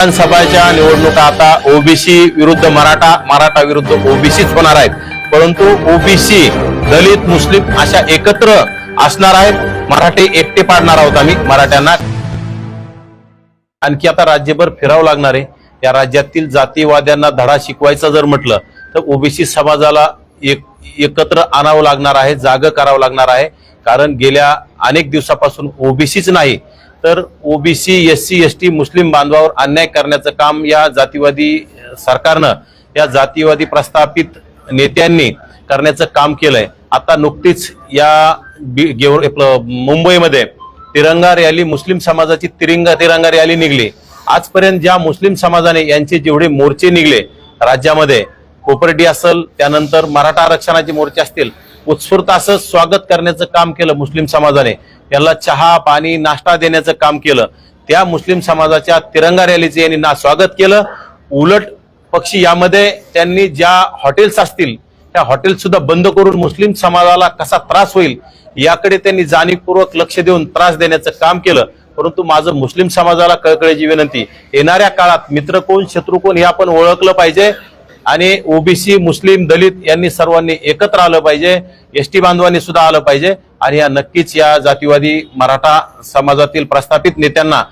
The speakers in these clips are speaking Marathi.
विधानसभाच्या निवडणुका आता ओबीसी विरुद्ध मराठा मराठा विरुद्ध ओबीसीच होणार आहेत. परंतु ओबीसी दलित मुस्लिम अशा एकत्र असणार आहेत. मराठी एकटे पाडणार आहोत आम्ही मराठ्यांना. आणखी आता राज्यभर फिरावं लागणार आहे. या राज्यातील जातीवाद्यांना धडा शिकवायचा जर म्हटलं तर ओबीसी समाजाला एक एकत्र आणावं लागणार आहे जाग करावं लागणार आहे. कारण गेल्या अनेक दिवसापासून ओबीसीच नाही. तर OBC S C S T मुस्लिम बांधवावर अन्याय करण्याचं काम या जातीवादी सरकारनं या जातीवादी प्रस्थापित नेत्यांनी करण्याचं काम केलंय. आता नुकतीच या बी- गेव- मुंबईमध्ये तिरंगा रॅली मुस्लिम समाजाची तिरंगा तिरंगा रॅली निघली. आजपर्यंत ज्या मुस्लिम समाजाने यांचे जेवढे मोर्चे निघले राज्यामध्ये कोपर्डी असेल त्यानंतर मराठा आरक्षणाचे मोर्चे असतील उत्स्फूर्त असं स्वागत करण्याचं काम केलं मुस्लिम समाजाने. याला चहा पाणी नाश्ता देण्याचं काम केलं. त्या मुस्लिम समाजाच्या तिरंगा रॅलीचे यांनी ना स्वागत केलं. उलट पक्षी यामध्ये त्यांनी ज्या हॉटेल्स असतील त्या हॉटेल सुद्धा बंद करून मुस्लिम समाजाला कसा त्रास होईल याकडे त्यांनी जाणीवपूर्वक लक्ष देऊन त्रास देण्याचं काम केलं. परंतु माझं मुस्लिम समाजाला कळकळीची विनंती येणाऱ्या काळात मित्र कोण शत्रू कोण हे आपण ओळखलं पाहिजे. आणि ओबीसी मुस्लिम दलित यांनी सर्वांनी एकत्र आलं पाहिजे. एस टी बांधवांनी सुद्धा आलं पाहिजे. आणि या नक्कीच या जातीवादी मराठा समाजातील प्रस्थापित नेत्यांना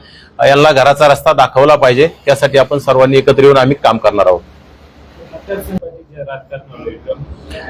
यांना घराचा रस्ता दाखवला पाहिजे. त्यासाठी आपण सर्वांनी एकत्र येऊन आम्ही काम करणार आहोत.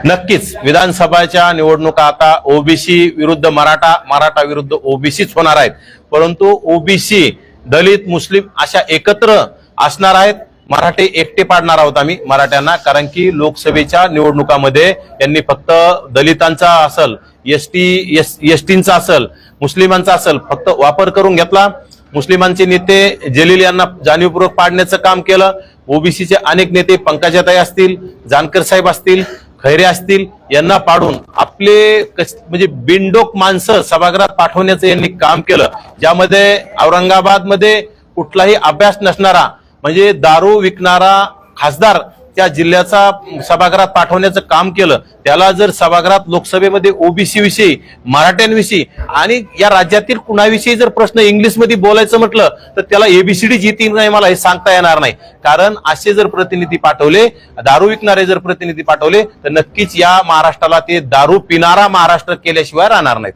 नक्कीच. विधानसभाच्या निवडणुका आता ओबीसी विरुद्ध मराठा मराठा विरुद्ध ओबीसीच होणार आहेत. परंतु ओबीसी दलित मुस्लिम अशा एकत्र असणार आहेत. मराठी एकटे पाडणार आहोत आम्ही मराठ्यांना कारण की लोकसभेच्या निवडणुकामध्ये यांनी फक्त दलितांचा असल एस टी एस एस असल मुस्लिमांचा असल फक्त वापर करून घेतला. मुस्लिमांचे नेते जलील यांना जाणीवपूर्वक पाडण्याचं काम केलं. ओबीसीचे अनेक नेते पंकजाताई असतील जानकर साहेब असतील खैरे असतील यांना पाडून आपले कस- म्हणजे बिनडोक माणसं सभागृहात पाठवण्याचं यांनी काम केलं. ज्यामध्ये औरंगाबादमध्ये कुठलाही अभ्यास नसणारा म्हणजे दारू विकणारा खासदार त्या जिल्ह्याचा सभागृहात पाठवण्याचं काम केलं. त्याला जर सभागृहात लोकसभेमध्ये ओबीसी विषयी मराठ्यांविषयी आणि या राज्यातील कुणाविषयी जर प्रश्न इंग्लिशमध्ये बोलायचं म्हटलं तर त्याला एबीसीडी जीती नाही मला हे सांगता येणार नाही. कारण असे जर प्रतिनिधी पाठवले दारू विकणारे जर प्रतिनिधी पाठवले तर नक्कीच या महाराष्ट्राला ते दारू पिणारा महाराष्ट्र केल्याशिवाय राहणार नाहीत.